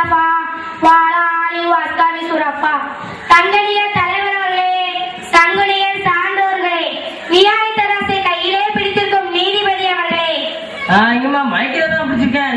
முஸ்தபா வாழாலி அஸ்காமி சுரப்பா. தங்கனிய தலைவர்களே அவர்களே சான்றோர்களே நியாய கையிலே பிடித்திருக்கும் நீதிபதி அவர்களே. இங்கம்மா மைக்கில் பிடிச்சிருக்கேன்